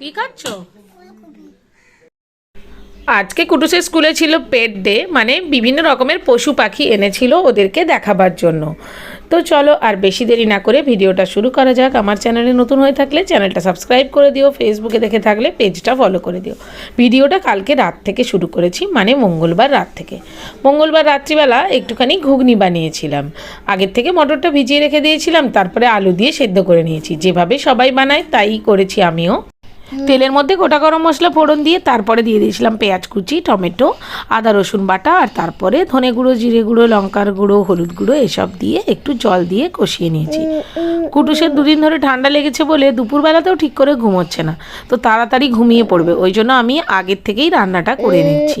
কি খাচ্ছ? আজকে কুটুসের স্কুলে ছিল পেট ডে মানে বিভিন্ন রকমের পশু পাখি এনেছিল ওদেরকে দেখাবার জন্য। তো চলো আর বেশি দেরি না করে ভিডিওটা শুরু করা যাক। আমার চ্যানেলে নতুন হয়ে থাকলে চ্যানেলটা সাবস্ক্রাইব করে দিও ফেসবুকে দেখে থাকলে পেজটা ফলো করে দিও। ভিডিওটা কালকে রাত থেকে শুরু করেছি মানে মঙ্গলবার রাত থেকে। মঙ্গলবার রাত্রিবেলা একটুখানি ঘুগনি বানিয়েছিলাম। আগের থেকে মটরটা ভিজিয়ে রেখে দিয়েছিলাম, তারপরে আলু দিয়ে সেদ্ধ করে নিয়েছি। যেভাবে সবাই বানায়, তাই করেছি আমিও। তেলের মধ্যে গোটা গরম মশলা ফোড়ন দিয়ে তারপরে দিয়ে দিয়েছিলাম পেঁয়াজ কুচি টমেটো আদা রসুন বাটা আর তারপরে ধনে গুঁড়ো জিরে গুঁড়ো লঙ্কার গুঁড়ো হলুদ গুঁড়ো এসব দিয়ে একটু জল দিয়ে কষিয়ে নিয়েছি। কুটুসের দুদিন ধরে ঠান্ডা লেগেছে বলে দুপুরবেলাতেও ঠিক করে ঘুমোচ্ছে না। তো তাড়াতাড়ি ঘুমিয়ে পড়বে ওই জন্য আমি আগের থেকেই রান্নাটা করে নিচ্ছি।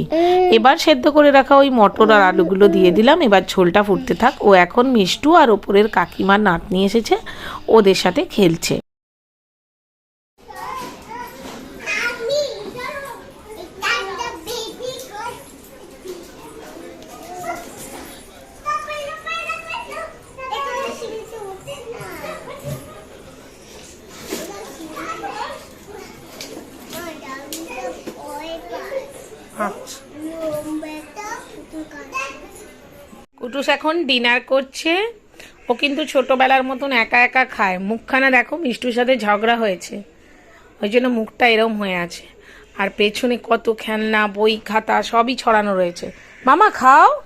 এবার সেদ্ধ করে রাখা ওই মটর আর আলুগুলো দিয়ে দিলাম এবার ঝোলটা ফুটতে থাক। ও এখন মিষ্টু আর ওপরের কাকিমার নাতনি এসেছে ওদের সাথে খেলছে আমি এটা একটা বেবি গার্ল এখানে সিঁড়িতে উঠে না আচ্ছা বেটা কুটুস এখন ডিনার করছে। ও কিন্তু ছোটবেলার মতন একা একা খায়। মুখখানা দেখো, মিষ্টুর সাথে ঝগড়া হয়েছে। ওই জন্য মুখটা এরম হয়ে আছে। আর পেছনে কত খেলনা, বই খাতা, সবই ছড়ানো রয়েছে। মামা, খাও।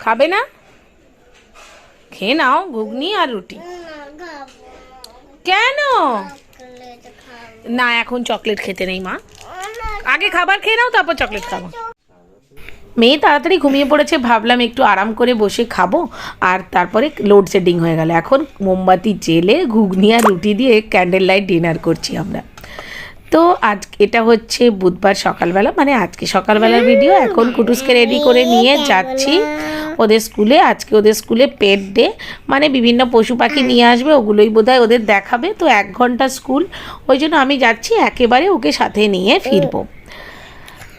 খাবে না? খেয়ে নাও, ঘুগনি আর রুটি। কেন? না, এখন চকলেট খেতে নেই মা। আগে খাবার খেয়ে নাও, তারপর চকলেট খাব। মেয়ে তাড়াতাড়ি ঘুমিয়ে পড়েছে, ভাবলাম একটু আরাম করে বসে খাব, আর তারপরে লোডশেডিং হয়ে গেল। এখন মোমবাতি জেলে ঘুগনি আর রুটি দিয়ে ক্যান্ডেল লাইট ডিনার করছি আমরা। তো আজ এটা হচ্ছে বুধবার সকালবেলা মানে আজকে সকালবেলার ভিডিও এখন কুটুসকে রেডি করে নিয়ে যাচ্ছি ওদের স্কুলে। আজকে ওদের স্কুলে পেট ডে মানে বিভিন্ন পশু পাখি নিয়ে আসবে, ওগুলোই বোধহয় ওদের দেখাবে। তো এক ঘণ্টা স্কুল ওই জন্য আমি যাচ্ছি, একেবারে ওকে সাথে নিয়ে ফিরবো।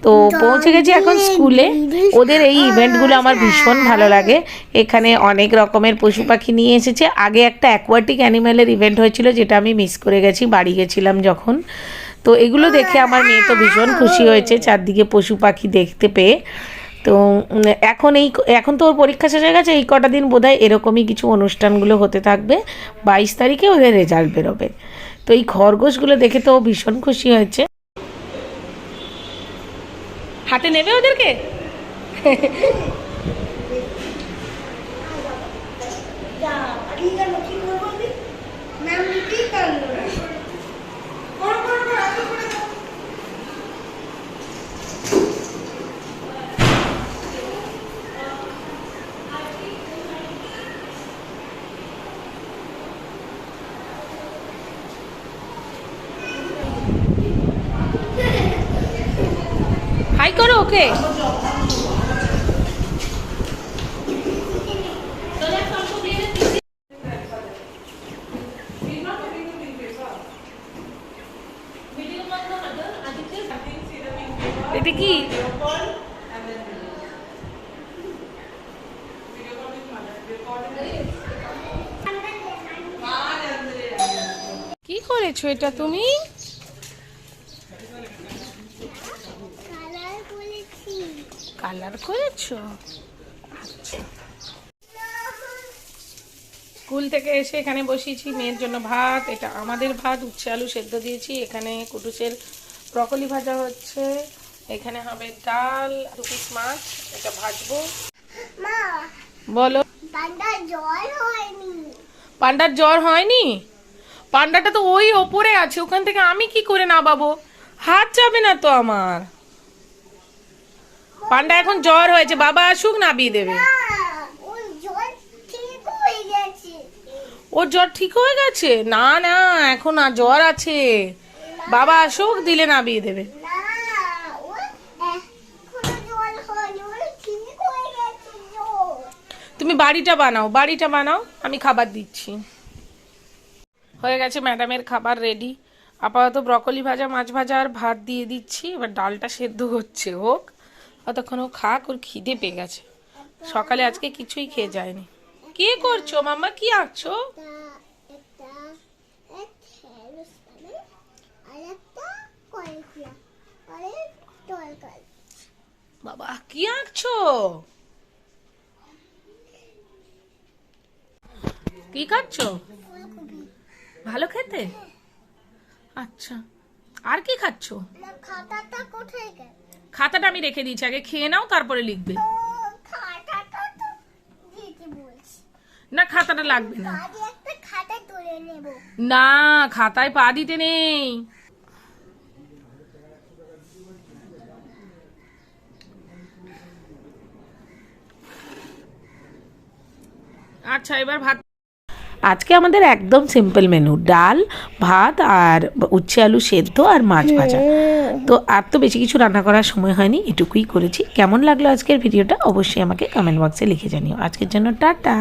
তো পৌঁছে গেছি এখন স্কুলে। ওদের এই ইভেন্টগুলো আমার ভীষণ ভালো লাগে। এখানে অনেক রকমের পশু পাখি নিয়ে এসেছে। আগে একটা অ্যাকোয়াটিক অ্যানিম্যালের ইভেন্ট হয়েছিল, যেটা আমি মিস করে গেছি, বাড়ি গেছিলাম যখন। তো এগুলো দেখে আমার মেয়ে তো ভীষণ খুশি হয়েছে, চারদিকে পশু পাখি দেখতে পেয়ে। তো এখন এই, এখন তো ওর পরীক্ষা শেষ হয়ে গেছে, এই কটা দিন বোধহয় এরকমই কিছু অনুষ্ঠানগুলো হতে থাকবে। বাইশ তারিখে ওদের রেজাল্ট বেরোবে। তো এই খরগোশগুলো দেখে তো ভীষণ খুশি হয়েছে। হাতে নেবে ওদেরকে? করো ওকে। এটা কি? কি করেছ এটা তুমি কালার বলেছি কালার করেছ? আচ্ছা। স্কুল থেকে এসে এখানে বসিয়েছি মেয়ের জন্য ভাত এটা আমাদের ভাত উচ্ছে আলু সেদ্ধ দিয়েছি এখানে কুটুসের ব্রকলি ভাজা হচ্ছে এখানে হবে ডাল দু পিস মাছ এটা ভাজবো। মা বলো। পান্ডার জ্বর হয়নি? পান্ডাটা তো ওই ওপরে আছে ওখান থেকে আমি কি করে না নামাবো? হাত যাবে না তো আমার। পান্ডা এখন জ্বর হয়েছে বাবা আসুক নাবিয়ে দেবে। ওর জ্বর ঠিক হয়ে গেছে। না না এখন আর জ্বর আছে। বাবা আসুক দিলে নাবিয়ে দেবে। তুমি বাড়িটা বানাও বাড়িটা বানাও আমি খাবার দিচ্ছি। হয়ে গেছে ম্যাডামের খাবার রেডি। আপাতত ব্রকলি ভাজা মাছ ভাজা আর ভাত দিয়ে দিচ্ছি এবার ডালটা সেদ্ধ হচ্ছে হোক। অতক্ষণ ও খাক, ওর খিদে পেয়ে গেছে। সকালে আজকে কিছুই খেয়ে যায়নি। কি করছ মাম্মা? কি আঁকছো? বাবা, কি আঁকছো? কি খাচ্ছো? ভালো খেতে? আচ্ছা। আর কি খাচ্ছো? খাতাটা কোথায় গেল? খাতাটা আমি রেখে দিয়েছি আগে খেয়ে নাও তারপরে লিখবে। না খাতাটা লাগবে না। না খাতায় পা দিতে নেই। আচ্ছা এবার ভাত আজকে আমাদের একদম সিম্পল মেনু ডাল ভাত আর উচ্ছে আলু সেদ্ধ আর মাছ ভাজা। তো আর তো বেশি কিছু রান্না করার সময় হয়নি এটুকুই করেছি। কেমন লাগল আজকের ভিডিওটা অবশ্যই আমাকে কমেন্ট বক্সে লিখে জানিও। আজকের জন্য টাটা।